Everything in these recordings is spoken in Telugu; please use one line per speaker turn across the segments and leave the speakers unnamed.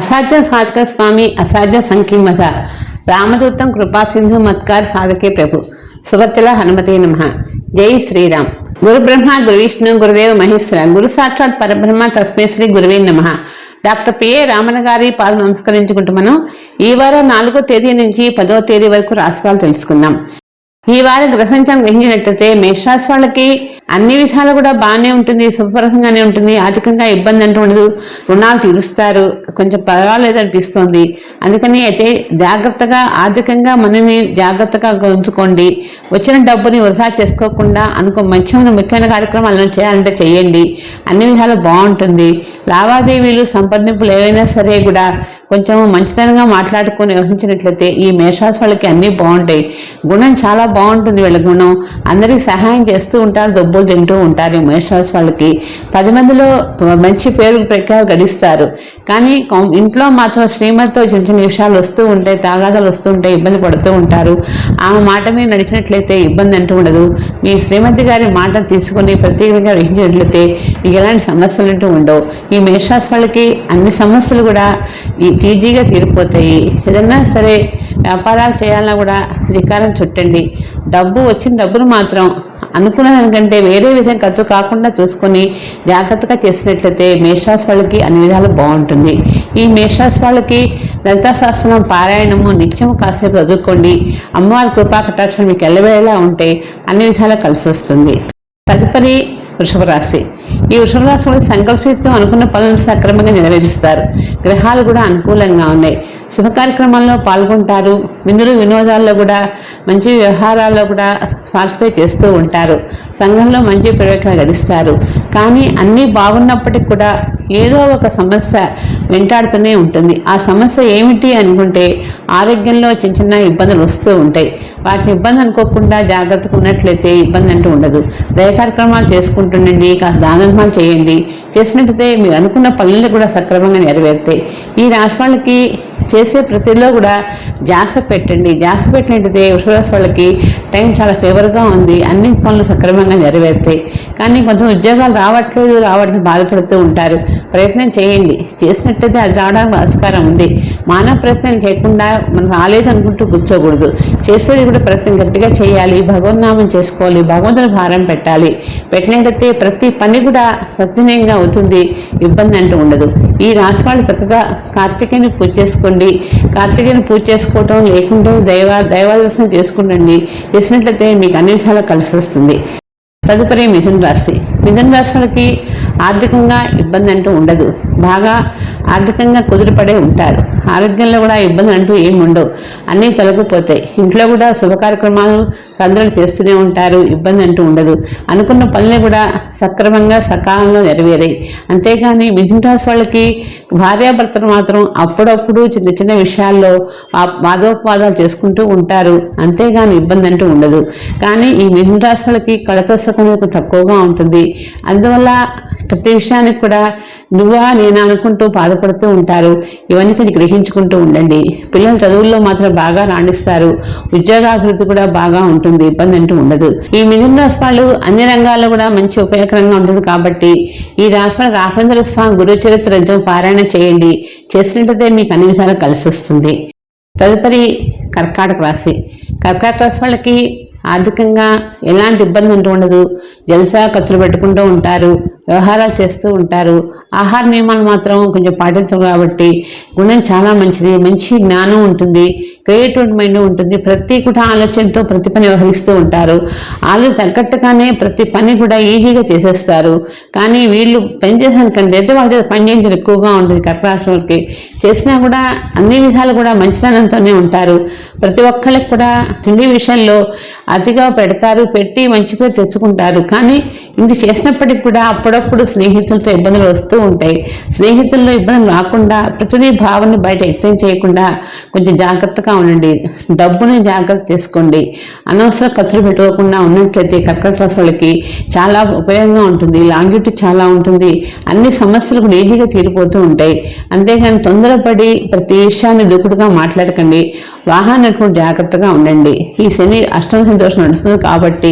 అసాధ్య సాధక స్వామి అసాధ్య సంకీర్మత రామదూతం కృపాసింధు మత్కార్ సాధకే ప్రభు సువర్తల హనుమతే నమ జై శ్రీరామ్ గురు బ్రహ్మ గురు విష్ణు గురుదేవ మహేశ్వర గురు సాక్షాత్ పరబ్రహ్మ తస్మే శ్రీ గురువే నమ డాక్టర్ పిఏ రామన్ గారి పాలు నమస్కరించుకుంటూ మనం ఈ వారం నాలుగో తేదీ నుంచి పదో తేదీ వరకు రాశిఫలాలు తెలుసుకుందాం ఈ వారి గ్రహించడం గ్రహించినట్లయితే మేషరాశి వాళ్ళకి అన్ని విధాలు కూడా బాగానే ఉంటుంది శుభపరకంగానే ఉంటుంది ఆర్థికంగా ఇబ్బంది అంటూ ఉండదు రుణాలు తీరుస్తారు కొంచెం పర్వాలేదు అనిపిస్తుంది అందుకని అయితే జాగ్రత్తగా ఆర్థికంగా మనని జాగ్రత్తగా ఉంచుకోండి వచ్చిన డబ్బుని వృధా చేసుకోకుండా అనుకో మంచి ముఖ్యమైన కార్యక్రమాలను చేయాలంటే చేయండి అన్ని విధాలు బాగుంటుంది లావాదేవీలు సంప్రదింపులు ఏవైనా సరే కూడా కొంచెం మంచితనంగా మాట్లాడుకుని వ్యవహరించినట్లయితే ఈ మేషాస్ వాళ్ళకి అన్నీ బాగుంటాయి గుణం చాలా బాగుంటుంది వీళ్ళ గుణం అందరికీ సహాయం చేస్తూ ఉంటారు దొబ్బులు తింటూ ఉంటారు ఈ మేషాస్ వాళ్ళకి పది మందిలో మంచి పేరు ప్రఖ్యాలు గడిస్తారు కానీ ఇంట్లో మాత్రం శ్రీమతితో చిన్న చిన్న విషయాలు వస్తూ ఉంటాయి తాగాదాలు వస్తూ ఉంటాయి ఇబ్బంది పడుతూ ఉంటారు ఆమె మాట మీద నడిచినట్లయితే ఇబ్బంది అంటూ ఉండదు మీ శ్రీమతి గారి మాట తీసుకుని ప్రత్యేకంగా వహించినట్లయితే మీకు ఎలాంటి సమస్యలు అంటూ ఉండవు ఈ మేషాస్ వాళ్ళకి అన్ని సమస్యలు కూడా ఈజీగా తీరిపోతాయి ఏదన్నా సరే వ్యాపారాలు చేయాలన్నా కూడా శ్రీకారం చుట్టండి డబ్బు వచ్చిన డబ్బులు మాత్రం అనుకున్న దానికంటే వేరే విధంగా ఖర్చు కాకుండా చూసుకొని జాగ్రత్తగా చేసినట్లయితే మేషాస్ వాళ్ళకి అన్ని విధాలు బాగుంటుంది ఈ మేషాస్ వాళ్ళకి లలితాశాస్త్రం పారాయణము నిత్యము కాసేపు చదువుకోండి అమ్మవారి కృపా కటాక్షం మీకు ఎల్లవేళలా ఉంటే అన్ని విధాలా కలిసి వస్తుంది తదుపరి వృషభ రాశి ఈ వృషభ రాశిలో సంకల్పితం అనుకున్న పనులను సక్రమంగా నెరవేరుస్తారు గ్రహాలు కూడా అనుకూలంగా ఉన్నాయి శుభ కార్యక్రమాల్లో పాల్గొంటారు విందులు వినోదాల్లో కూడా మంచి వ్యవహారాల్లో కూడా పార్టిసిపేట్ చేస్తూ ఉంటారు సంఘంలో మంచి ప్రవేశాలు గడిస్తారు కానీ అన్నీ బాగున్నప్పటికి కూడా ఏదో ఒక సమస్య వెంటాడుతూనే ఉంటుంది ఆ సమస్య ఏమిటి అనుకుంటే ఆరోగ్యంలో చిన్న చిన్న ఇబ్బందులు వస్తూ ఉంటాయి వాటిని ఇబ్బంది అనుకోకుండా జాగ్రత్తగా ఉన్నట్లయితే ఇబ్బంది అంటూ ఉండదు దయ కార్యక్రమాలు చేసుకుంటుండండి కాస్త దానధర్మాలు చేయండి చేసినట్టయితే మీరు అనుకున్న పనులు కూడా సక్రమంగా నెరవేరుతాయి ఈ రాశి వాళ్ళకి చేసే ప్రతిలో కూడా జాస పెట్టండి జాస పెట్టినట్టయితే వృషభరాశి వాళ్ళకి టైం చాలా ఫేవర్గా ఉంది అన్ని పనులు సక్రమంగా నెరవేరుతాయి కానీ కొంచెం ఉద్యోగాలు రావట్లేదు రావడానికి బాధపడుతూ ఉంటారు ప్రయత్నం చేయండి చేసినట్టయితే అది రావడానికి ఆస్కారం ఉంది మానవ ప్రయత్నం చేయకుండా మనం రాలేదు అనుకుంటూ కూర్చోకూడదు చేసేది కూడా ప్రయత్నం గట్టిగా చేయాలి భగవన్నామం చేసుకోవాలి భగవంతుని భారం పెట్టాలి పెట్టినట్టయితే ప్రతి పని కూడా సత్వినయంగా అవుతుంది ఇబ్బంది అంటూ ఉండదు ఈ రాశి వాళ్ళు చక్కగా కార్తీకేయుని పూజ చేసుకోండి కార్తీకేయుని పూజ చేసుకో చేసుకోవటం లేకుంటే దైవ దైవాదర్శనం చేసుకుండండి చేసినట్లయితే మీకు అన్ని విషయాలు కలిసి వస్తుంది తదుపరి మిథున రాశి మిథున రాశులకి వాళ్ళకి ఆర్థికంగా ఇబ్బంది అంటూ ఉండదు బాగా ఆర్థికంగా కుదురుపడే ఉంటారు ఆరోగ్యంలో కూడా ఇబ్బంది అంటూ ఏమి ఉండవు అన్నీ తొలగిపోతాయి ఇంట్లో కూడా శుభ కార్యక్రమాలు సందరులు చేస్తూనే ఉంటారు ఇబ్బంది అంటూ ఉండదు అనుకున్న పనులు కూడా సక్రమంగా సకాలంలో నెరవేరాయి అంతేగాని మిథున రాశి వాళ్ళకి భార్యాభర్తలు మాత్రం అప్పుడప్పుడు చిన్న చిన్న విషయాల్లో వాదోపవాదాలు చేసుకుంటూ ఉంటారు అంతేగాని ఇబ్బంది అంటూ ఉండదు కానీ ఈ మిథున రాశి వాళ్ళకి కళతో సుఖం తక్కువగా ఉంటుంది అందువల్ల ప్రతి విషయానికి కూడా నువ్వా నేను అనుకుంటూ బాధపడుతూ ఉంటారు ఇవన్నీ కొన్ని గ్రహించుకుంటూ ఉండండి పిల్లలు చదువుల్లో మాత్రం బాగా రాణిస్తారు ఉద్యోగాభివృద్ధి కూడా బాగా ఉంటుంది ఇబ్బంది అంటూ ఉండదు ఈ మిథున రాశి అన్ని రంగాల్లో కూడా మంచి ఉపయోగకరంగా ఉంటుంది కాబట్టి ఈ రాశి వాళ్ళు రాఘవేంద్ర స్వామి గురు చరిత్ర పారాయణ చేయండి చేసినట్టయితే మీకు అన్ని విధాలు కలిసి వస్తుంది తదుపరి కర్కాటక రాశి కర్కాటక రాశి వాళ్ళకి ఆర్థికంగా ఎలాంటి ఇబ్బంది ఉంటూ ఉండదు జలసా ఖర్చులు పెట్టుకుంటూ ఉంటారు వ్యవహారాలు చేస్తూ ఉంటారు ఆహార నియమాలు మాత్రం కొంచెం పాటించం కాబట్టి గుణం చాలా మంచిది మంచి జ్ఞానం ఉంటుంది క్రియేటివ్ మైండ్ ఉంటుంది ప్రతి కూడా ఆలోచనతో ప్రతి పని వ్యవహరిస్తూ ఉంటారు వాళ్ళు తగ్గట్టుగానే ప్రతి పని కూడా ఈజీగా చేసేస్తారు కానీ వీళ్ళు పని చేసినందుకంటే అయితే వాళ్ళ పని చేయించడం ఎక్కువగా ఉంటుంది కర్కరాశులకి చేసినా కూడా అన్ని విధాలు కూడా మంచితనంతోనే ఉంటారు ప్రతి ఒక్కళ్ళకి కూడా తిండి విషయంలో అతిగా పెడతారు పెట్టి మంచి పేరు తెచ్చుకుంటారు కానీ ఇది చేసినప్పటికి కూడా అప్పుడప్పుడు స్నేహితులతో ఇబ్బందులు వస్తూ ఉంటాయి స్నేహితుల్లో ఇబ్బంది రాకుండా ప్రతిదీ భావాన్ని బయట వ్యక్తం చేయకుండా కొంచెం జాగ్రత్తగా ఉండండి డబ్బుని జాగ్రత్త తీసుకోండి అనవసర ఖర్చులు పెట్టుకోకుండా ఉన్నట్లయితే కక్కడ రాశి వాళ్ళకి చాలా ఉపయోగంగా ఉంటుంది లాంగ్యూటీ చాలా ఉంటుంది అన్ని సమస్యలు కూడా ఈజీగా తీరిపోతూ ఉంటాయి అంతేగాని తొందరపడి ప్రతి విషయాన్ని దూకుడుగా మాట్లాడకండి వాహనానికి జాగ్రత్తగా ఉండండి ఈ శని అష్టమ సంతోషం నడుస్తుంది కాబట్టి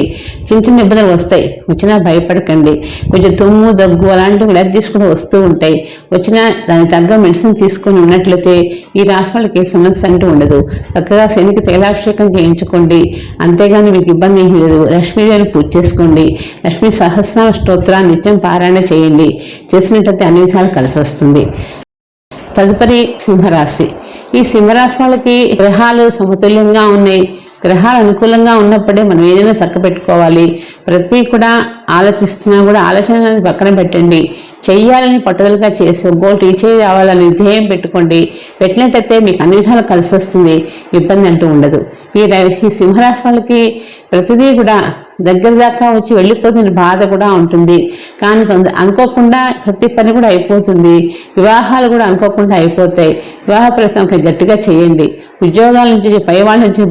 చిన్న చిన్న ఇబ్బందులు వస్తాయి వచ్చినా భయపడకండి కొంచెం తుమ్ము దగ్గు అలాంటివి కూడా తీసుకుంటూ వస్తూ ఉంటాయి వచ్చిన దాని తగ్గ మెడిసిన్ తీసుకుని ఉన్నట్లయితే ఈ రాశి వాళ్ళకి సమస్య అంటూ ఉండదు చక్కగా శనికి తైలాభిషేకం చేయించుకోండి అంతేగాని మీకు ఇబ్బంది ఏం లేదు లక్ష్మీదేవిని పూజ చేసుకోండి లక్ష్మీ సహస్ర స్తోత్ర నిత్యం పారాయణ చేయండి చేసినట్లయితే అన్ని విధాలు కలిసి వస్తుంది తదుపరి సింహరాశి ఈ సింహరాశి వాళ్ళకి గ్రహాలు సమతుల్యంగా ఉన్నాయి గ్రహాలు అనుకూలంగా ఉన్నప్పుడే మనం ఏదైనా చక్క పెట్టుకోవాలి ప్రతి కూడా ఆలోచిస్తున్నా కూడా ఆలోచన పక్కన పెట్టండి చెయ్యాలని పట్టుదలగా చేసి గోల్ టీచర్ రావాలని ధ్యేయం పెట్టుకోండి పెట్టినట్టయితే మీకు అన్ని విధాలు కలిసి వస్తుంది ఇబ్బంది అంటూ ఉండదు ఈ సింహరాశి వాళ్ళకి ప్రతిదీ కూడా దగ్గర దాకా వచ్చి వెళ్ళిపోతున్న బాధ కూడా ఉంటుంది కానీ అనుకోకుండా ప్రతి పని కూడా అయిపోతుంది వివాహాలు కూడా అనుకోకుండా అయిపోతాయి వివాహ ప్రయత్నం గట్టిగా చేయండి ఉద్యోగాల నుంచి పై వాళ్ళ నుంచి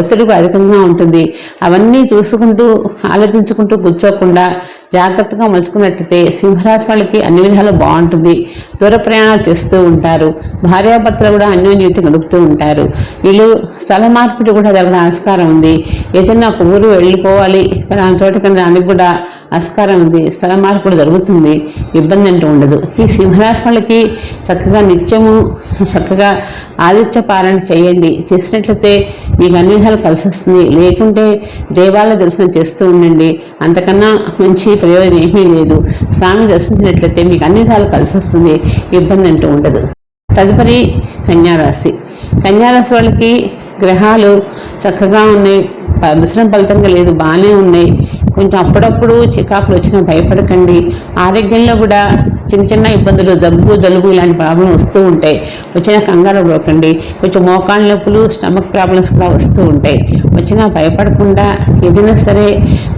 ఒత్తిడి అధికంగా ఉంటుంది అవన్నీ చూసుకుంటూ ఆలోచించుకుంటూ కూర్చోకుండా జాగ్రత్తగా మలుచుకున్నట్టయితే సింహరాశి వాళ్ళకి అన్ని విధాలు బాగుంటుంది దూర ప్రయాణాలు చేస్తూ ఉంటారు భార్యాభర్తలు కూడా అన్యోన్యత గడుపుతూ ఉంటారు వీళ్ళు స్థల మార్పిడి కూడా జరగడం ఆస్కారం ఉంది ఏదైనా ఒక ఊరు వెళ్ళిపోవాలి ఉంది రాని చోట కింద రానికి కూడా ఆస్కారం ఉంది స్థల మార్పుడు జరుగుతుంది ఇబ్బంది అంటూ ఉండదు ఈ సింహరాశి వాళ్ళకి చక్కగా నిత్యము చక్కగా ఆదిత్య పారాయణ చేయండి చేసినట్లయితే మీకు అన్ని విధాలు కలిసి లేకుంటే దేవాలయ దర్శనం చేస్తూ ఉండండి అంతకన్నా మంచి ప్రయోజనం ఏమీ లేదు స్వామి దర్శించినట్లయితే మీకు అన్ని విధాలు కలిసి వస్తుంది ఇబ్బంది అంటూ ఉండదు తదుపరి కన్యారాశి కన్యారాశి వాళ్ళకి గ్రహాలు చక్కగా ఉన్నాయి మిశ్రమ ఫలితంగా లేదు బాగానే ఉన్నాయి కొంచెం అప్పుడప్పుడు చికాకులు వచ్చినా భయపడకండి ఆరోగ్యంలో కూడా చిన్న చిన్న ఇబ్బందులు దగ్గు జలుబు ఇలాంటి ప్రాబ్లం వస్తూ ఉంటాయి వచ్చిన కంగారు పడకండి కొంచెం మోకాళ్ళ నొప్పులు స్టమక్ ప్రాబ్లమ్స్ కూడా వస్తూ ఉంటాయి వచ్చినా భయపడకుండా ఏదైనా సరే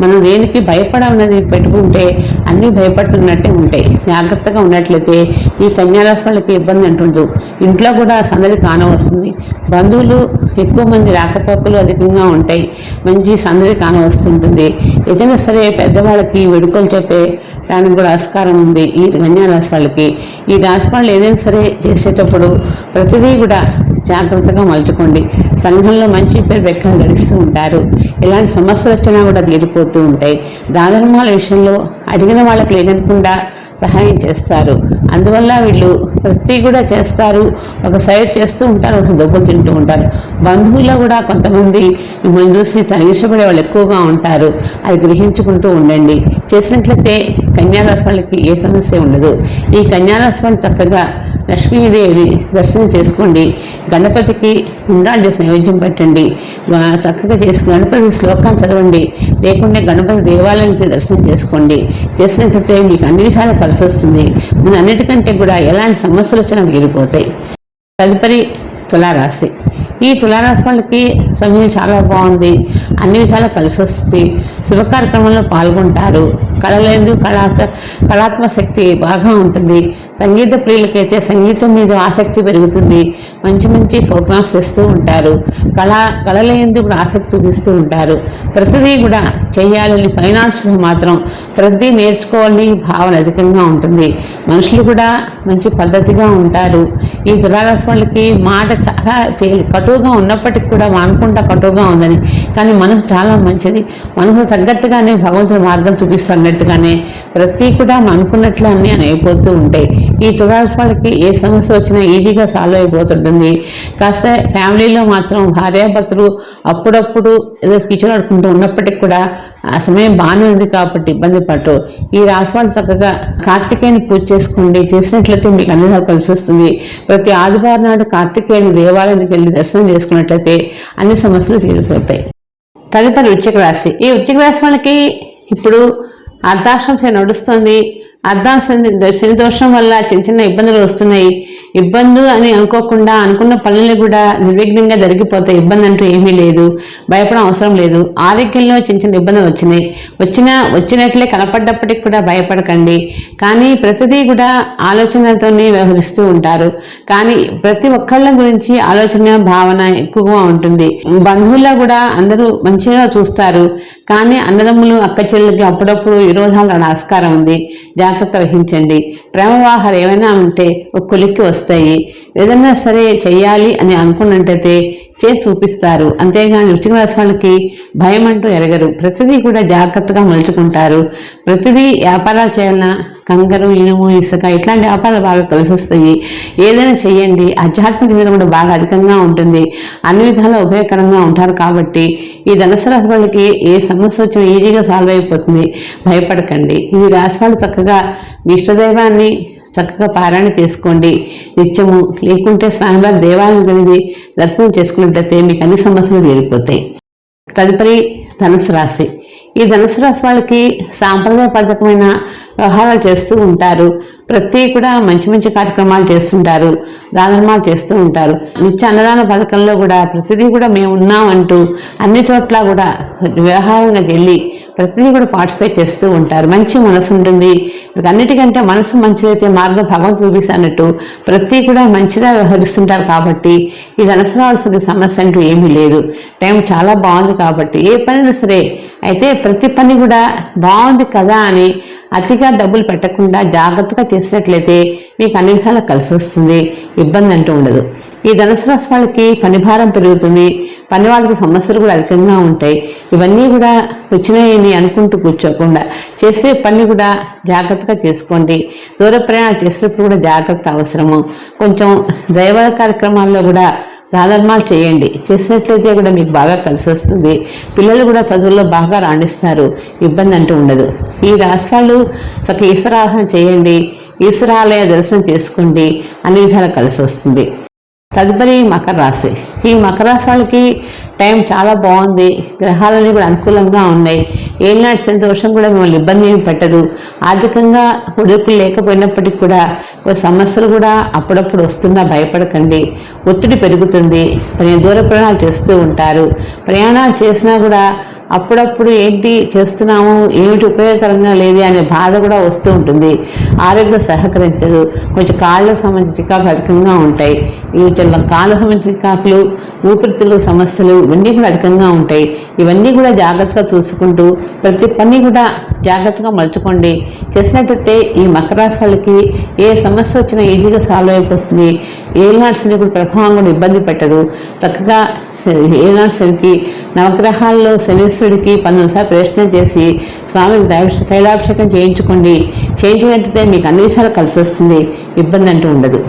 మనం దేనికి భయపడాలన్నది పెట్టుకుంటే అన్నీ భయపడుతున్నట్టే ఉంటాయి జాగ్రత్తగా ఉన్నట్లయితే ఈ కన్యారాశి వాళ్ళకి ఇబ్బంది అంటుండదు ఇంట్లో కూడా సందడి కానవస్తుంది బంధువులు ఎక్కువ మంది రాకపోకలు అధికంగా ఉంటాయి మంచి సందడి కానవస్తుంటుంది ఏదైనా సరే పెద్దవాళ్ళకి వేడుకలు చెప్పే దానికి కూడా ఆస్కారం ఉంది ఈ కన్యా రాశి వాళ్ళకి ఈ రాశి వాళ్ళు ఏదైనా సరే చేసేటప్పుడు ప్రతిదీ కూడా జాగ్రత్తగా మలుచుకోండి సంఘంలో మంచి పేరు వ్యక్తులు గడిస్తూ ఉంటారు ఇలాంటి సమస్యలు వచ్చినా కూడా తీరిపోతూ ఉంటాయి దానర్మాల విషయంలో అడిగిన వాళ్ళకి లేదనకుండా సహాయం చేస్తారు అందువల్ల వీళ్ళు ప్రతి కూడా చేస్తారు ఒక సైడ్ చేస్తూ ఉంటారు ఒక దెబ్బలు తింటూ ఉంటారు బంధువుల్లో కూడా కొంతమంది మిమ్మల్ని చూసి తన వాళ్ళు ఎక్కువగా ఉంటారు అది గ్రహించుకుంటూ ఉండండి చేసినట్లయితే కన్యారాశి వాళ్ళకి ఏ సమస్య ఉండదు ఈ కన్యారాశి వాళ్ళు చక్కగా లక్ష్మీదేవి దర్శనం చేసుకోండి గణపతికి ఉండాలి నైవేద్యం పెట్టండి చక్కగా చేసి గణపతి శ్లోకాలు చదవండి లేకుంటే గణపతి దేవాలయానికి దర్శనం చేసుకోండి చేసినట్టయితే మీకు అన్ని విషయాలు కలిసి వస్తుంది అన్నిటికంటే కూడా ఎలాంటి సమస్యలు వచ్చినా తీరిపోతాయి తదుపరి తులారాశి ఈ తులారాశి వాళ్ళకి సమయం చాలా బాగుంది అన్ని విషయాలు కలిసి వస్తుంది శుభ కార్యక్రమంలో పాల్గొంటారు కళలేదు కళా కళాత్మక శక్తి బాగా ఉంటుంది సంగీత ప్రియులకైతే సంగీతం మీద ఆసక్తి పెరుగుతుంది మంచి మంచి ప్రోగ్రామ్స్ ఇస్తూ ఉంటారు కళా ఎందుకు కూడా ఆసక్తి చూపిస్తూ ఉంటారు ప్రతిదీ కూడా చేయాలని ఫైనాన్స్లో మాత్రం ప్రతి నేర్చుకోవాలని భావన అధికంగా ఉంటుంది మనుషులు కూడా మంచి పద్ధతిగా ఉంటారు ఈ దురాగస్ వాళ్ళకి మాట చాలా కటువుగా ఉన్నప్పటికీ కూడా అనుకుంటా కటువుగా ఉందని కానీ మనసు చాలా మంచిది మనసు తగ్గట్టుగానే భగవంతుడు మార్గం చూపిస్తున్నట్టుగానే ప్రతి కూడా అనుకున్నట్లు అన్నీ అయిపోతూ ఉంటాయి ఈ తులాస్ వాళ్ళకి ఏ సమస్య వచ్చినా ఈజీగా సాల్వ్ అయిపోతుంటుంది కాస్త ఫ్యామిలీలో మాత్రం భార్యాభర్తలు అప్పుడప్పుడు ఏదో కిచెన్ ఆడుకుంటూ ఉన్నప్పటికీ కూడా ఆ సమయం బాగానే ఉంది కాబట్టి ఇబ్బంది పడరు ఈ రాశి వాళ్ళు చక్కగా కార్తికేయని పూజ చేసుకోండి చేసినట్లయితే మీకు అన్ని కలిసి వస్తుంది ప్రతి ఆదివారం నాడు కార్తికేయని దేవాలయానికి వెళ్ళి దర్శనం చేసుకున్నట్లయితే అన్ని సమస్యలు తీరిపోతాయి తదుపరి వృచ్చిక రాశి ఈ వృచ్చిక రాశి వాళ్ళకి ఇప్పుడు అర్ధాశ్వంశ నడుస్తుంది అర్థం శని దోషం వల్ల చిన్న చిన్న ఇబ్బందులు వస్తున్నాయి ఇబ్బందు అని అనుకోకుండా అనుకున్న పనులు కూడా నిర్విఘ్నంగా జరిగిపోతాయి ఇబ్బంది అంటూ ఏమీ లేదు భయపడం అవసరం లేదు ఆరోగ్యంలో చిన్న చిన్న ఇబ్బందులు వచ్చినాయి వచ్చినా వచ్చినట్లే కనపడ్డప్పటికి కూడా భయపడకండి కానీ ప్రతిదీ కూడా ఆలోచనతోనే వ్యవహరిస్తూ ఉంటారు కానీ ప్రతి ఒక్కళ్ళ గురించి ఆలోచన భావన ఎక్కువగా ఉంటుంది బంధువుల్లో కూడా అందరూ మంచిగా చూస్తారు కానీ అన్నదమ్ములు అక్క చెల్లెలకి అప్పుడప్పుడు విరోధాలు ఆస్కారం ఉంది జాగ్రత్త వహించండి ప్రేమవాహాలు ఏమైనా ఉంటే ఒక కొలిక్కి వస్తాయి ఏదన్నా సరే చేయాలి అని అనుకున్నట్టయితే చేసి చూపిస్తారు అంతేగాని వృశ్చిక రాశి వాళ్ళకి భయం అంటూ ఎరగరు ప్రతిదీ కూడా జాగ్రత్తగా మలుచుకుంటారు ప్రతిదీ వ్యాపారాలు చేయాలన్నా కంకరం ఇనుము ఇసుక ఇట్లాంటి వ్యాపారాలు బాగా కలిసి వస్తాయి ఏదైనా చేయండి ఆధ్యాత్మిక విధానం కూడా బాగా అధికంగా ఉంటుంది అన్ని విధాలా ఉపయోగకరంగా ఉంటారు కాబట్టి ఈ ధనుసు రాశి వాళ్ళకి ఏ సమస్య వచ్చినా ఈజీగా సాల్వ్ అయిపోతుంది భయపడకండి ఈ రాశి వాళ్ళు చక్కగా మీ ఇష్టదైవాన్ని చక్కగా పారాయణ చేసుకోండి నిత్యము లేకుంటే స్వామివారి దేవాలయం కలిగి దర్శనం చేసుకున్నట్లయితే మీకు అన్ని సమస్యలు తీరిపోతాయి తదుపరి ధనుసు రాశి ఈ ధనుసు రాశి వాళ్ళకి సాంప్రదాయబద్ధకమైన వ్యవహారాలు చేస్తూ ఉంటారు ప్రతి కూడా మంచి మంచి కార్యక్రమాలు చేస్తుంటారు దానర్మాలు చేస్తూ ఉంటారు నిత్య అన్నదాన పథకంలో కూడా ప్రతిదీ కూడా మేము ఉన్నామంటూ అన్ని చోట్ల కూడా వ్యవహారంగా వెళ్ళి ప్రతిదీ కూడా పార్టిసిపేట్ చేస్తూ ఉంటారు మంచి మనసు ఉంటుంది అన్నిటికంటే మనసు మంచిదైతే మార్గం భగవంతు చూపిస్తానట్టు ప్రతి కూడా మంచిగా వ్యవహరిస్తుంటారు కాబట్టి ఇది అనసరావాల్సిన సమస్య అంటూ ఏమీ లేదు టైం చాలా బాగుంది కాబట్టి ఏ పనైనా సరే అయితే ప్రతి పని కూడా బాగుంది కదా అని అతిగా డబ్బులు పెట్టకుండా జాగ్రత్తగా చేసినట్లయితే మీకు అన్ని విషయాలు కలిసి వస్తుంది ఇబ్బంది అంటూ ఉండదు ఈ ధనుసు రాశి వాళ్ళకి పనిభారం పెరుగుతుంది పని వాళ్ళకి సమస్యలు కూడా అధికంగా ఉంటాయి ఇవన్నీ కూడా వచ్చినాయని అనుకుంటూ కూర్చోకుండా చేసే పని కూడా జాగ్రత్తగా చేసుకోండి దూర ప్రయాణాలు చేసినప్పుడు కూడా జాగ్రత్త అవసరము కొంచెం దైవ కార్యక్రమాల్లో కూడా దానర్మాలు చేయండి చేసినట్లయితే కూడా మీకు బాగా కలిసి వస్తుంది పిల్లలు కూడా చదువుల్లో బాగా రాణిస్తారు ఇబ్బంది అంటూ ఉండదు ఈ రాష్ట్రాలు ఒక ఈశ్వరాధన చేయండి ఈశ్వరాలయ దర్శనం చేసుకోండి అన్ని విధాలు కలిసి వస్తుంది తదుపరి మకర రాశి ఈ మకర రాశి వాళ్ళకి టైం చాలా బాగుంది గ్రహాలన్నీ కూడా అనుకూలంగా ఉన్నాయి ఏనాటి సంతోషం కూడా మిమ్మల్ని ఇబ్బంది ఏమి పెట్టదు ఆర్థికంగా ఉడుపులు లేకపోయినప్పటికీ కూడా ఓ సమస్యలు కూడా అప్పుడప్పుడు వస్తున్నా భయపడకండి ఒత్తిడి పెరుగుతుంది కొన్ని దూర ప్రయాణాలు చేస్తూ ఉంటారు ప్రయాణాలు చేసినా కూడా అప్పుడప్పుడు ఏంటి చేస్తున్నాము ఏమిటి ఉపయోగకరంగా లేదు అనే బాధ కూడా వస్తూ ఉంటుంది ఆరోగ్యం సహకరించదు కొంచెం కాళ్ళకు సంబంధించిన కాకులు అధికంగా ఉంటాయి వీటిల్లో కాళ్ళకు సంబంధించిన కాకులు ఊపిరితిత్తులు సమస్యలు ఇవన్నీ కూడా అధికంగా ఉంటాయి ఇవన్నీ కూడా జాగ్రత్తగా చూసుకుంటూ ప్రతి పని కూడా జాగ్రత్తగా మలుచుకోండి చేసినట్టయితే ఈ మకర రాశి వాళ్ళకి ఏ సమస్య వచ్చినా ఈజీగా సాల్వ్ అయిపోతుంది ఏనాడు శనికుడు ప్రభావం కూడా ఇబ్బంది పెట్టదు చక్కగా ఏనాడు శనికి నవగ్రహాల్లో శనీశ్వరుడికి పన్నెండు సార్లు ప్రయత్నం చేసి స్వామికి దైవ తైలాభిషేకం చేయించుకోండి చేయించినట్టయితే మీకు అన్ని విషయాలు కలిసి వస్తుంది ఇబ్బంది అంటూ ఉండదు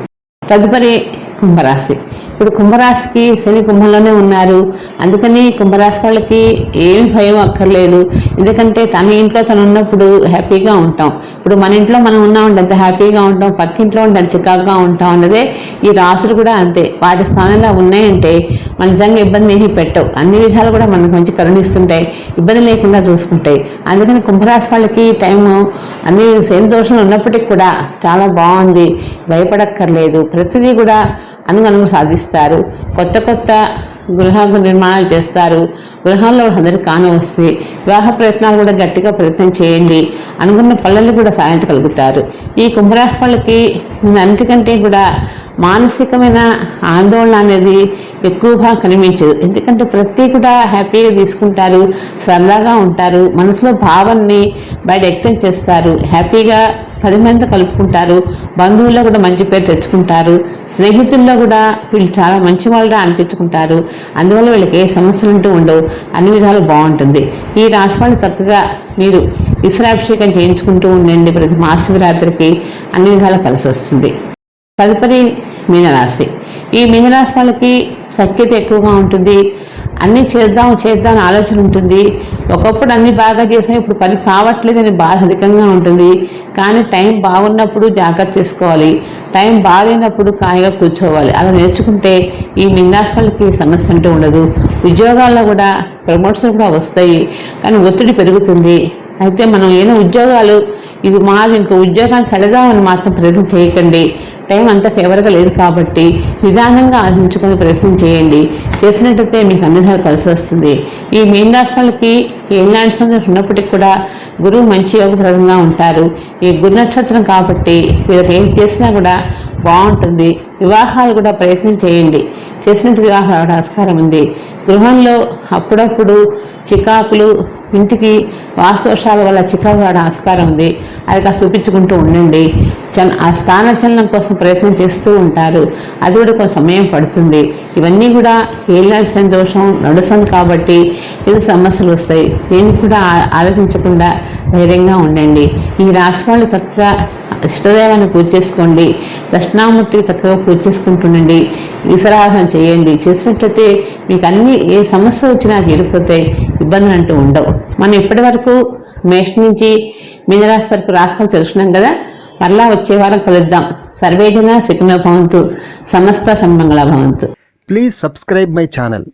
తదుపరి కుంభరాశి ఇప్పుడు కుంభరాశికి శని కుంభంలోనే ఉన్నారు అందుకని కుంభరాశి వాళ్ళకి ఏమి భయం అక్కర్లేదు ఎందుకంటే తన ఇంట్లో తను ఉన్నప్పుడు హ్యాపీగా ఉంటాం ఇప్పుడు మన ఇంట్లో మనం ఉన్నామంటే అంత హ్యాపీగా ఉంటాం పక్కింట్లో ఉంటే చికాకుగా ఉంటాం అన్నదే ఈ రాసులు కూడా అంతే వాటి స్థానంలో ఉన్నాయంటే మన నిజంగా ఇబ్బంది ఏమీ పెట్టవు అన్ని విధాలు కూడా మనకు మంచి కరుణిస్తుంటాయి ఇబ్బంది లేకుండా చూసుకుంటాయి అందుకని కుంభరాశి వాళ్ళకి టైము అన్ని సేమ్ దోషంలో ఉన్నప్పటికీ కూడా చాలా బాగుంది భయపడక్కర్లేదు ప్రతిదీ కూడా అనుగణం సాధిస్తారు కొత్త కొత్త గృహ నిర్మాణాలు చేస్తారు గృహంలో అందరి కాను వస్తే వివాహ ప్రయత్నాలు కూడా గట్టిగా ప్రయత్నం చేయండి అనుకున్న పల్లెలు కూడా సాధించగలుగుతారు ఈ కుంభరాశి వాళ్ళకి అన్నిటికంటే కూడా మానసికమైన ఆందోళన అనేది ఎక్కువగా కనిపించదు ఎందుకంటే ప్రతి కూడా హ్యాపీగా తీసుకుంటారు సరదాగా ఉంటారు మనసులో భావాన్ని బయట వ్యక్తం చేస్తారు హ్యాపీగా పది మంది కలుపుకుంటారు బంధువుల్లో కూడా మంచి పేరు తెచ్చుకుంటారు స్నేహితుల్లో కూడా వీళ్ళు చాలా మంచి వాళ్ళు అనిపించుకుంటారు అందువల్ల వీళ్ళకి ఏ సమస్యలు అంటూ ఉండవు అన్ని విధాలు బాగుంటుంది ఈ రాశివాళ్ళు చక్కగా మీరు విశ్రాభిషేకం చేయించుకుంటూ ఉండండి ప్రతి రాత్రికి అన్ని విధాలు కలిసి వస్తుంది తదుపరి మీనరాశి ఈ మీనరాశి వాళ్ళకి సఖ్యత ఎక్కువగా ఉంటుంది అన్నీ చేద్దాం చేద్దాం ఆలోచన ఉంటుంది ఒకప్పుడు అన్నీ బాగా చేసినా ఇప్పుడు పని కావట్లేదు కావట్లేదని బాధ అధికంగా ఉంటుంది కానీ టైం బాగున్నప్పుడు జాగ్రత్త చేసుకోవాలి టైం బాగాలేనప్పుడు ఖాళీగా కూర్చోవాలి అలా నేర్చుకుంటే ఈ నిందాస్ సమస్య అంటూ ఉండదు ఉద్యోగాల్లో కూడా ప్రమోషన్ కూడా వస్తాయి కానీ ఒత్తిడి పెరుగుతుంది అయితే మనం ఏదో ఉద్యోగాలు ఇవి మాది ఇంకో ఉద్యోగాన్ని తడదామని మాత్రం ప్రయత్నం చేయకండి టైం అంత ఫేవర్గా లేదు కాబట్టి నిదానంగా ఆశించుకునే ప్రయత్నం చేయండి చేసినట్టయితే మీకు అన్నిధా కలిసి వస్తుంది ఈ మీన రాశి వాళ్ళకి ఏలాంటి సందర్భం ఉన్నప్పటికీ కూడా గురువు మంచి యోగప్రదంగా ఉంటారు ఈ గురు నక్షత్రం కాబట్టి మీరు ఏం చేసినా కూడా బాగుంటుంది వివాహాలు కూడా ప్రయత్నం చేయండి చేసినట్టు వివాహాల ఆస్కారం ఉంది గృహంలో అప్పుడప్పుడు చికాకులు ఇంటికి వాస్తవశాల వల్ల చికాకు ఆస్కారం ఉంది అవి కాస్త చూపించుకుంటూ ఉండండి చల ఆ స్థానచలనం కోసం ప్రయత్నం చేస్తూ ఉంటారు అది కూడా కొంత సమయం పడుతుంది ఇవన్నీ కూడా ఏళ్ళ సంతోషం నడుస్తుంది కాబట్టి చిన్న సమస్యలు వస్తాయి దీన్ని కూడా ఆలోచించకుండా ధైర్యంగా ఉండండి ఈ రాష్ట్రాలు వాళ్ళు చక్కగా ఇష్టదేవాన్ని పూజ చేసుకోండి దక్షిణామూర్తికి చక్కగా పూజ చేసుకుంటుండండి ఈశ్వరారాధన చేయండి చేసినట్లయితే మీకు అన్ని ఏ సమస్య వచ్చినా తీరిపోతే ఇబ్బందులు అంటూ ఉండవు మనం ఇప్పటి వరకు మేష్ నుంచి మీనరాశి వరకు రాసుకొని తెలుసుకున్నాం కదా మరలా వచ్చే వారం కలుద్దాం సర్వేజన సుఖినో భవంతు సమస్త సంబంధాల భవంతు ప్లీజ్ సబ్స్క్రైబ్ మై ఛానల్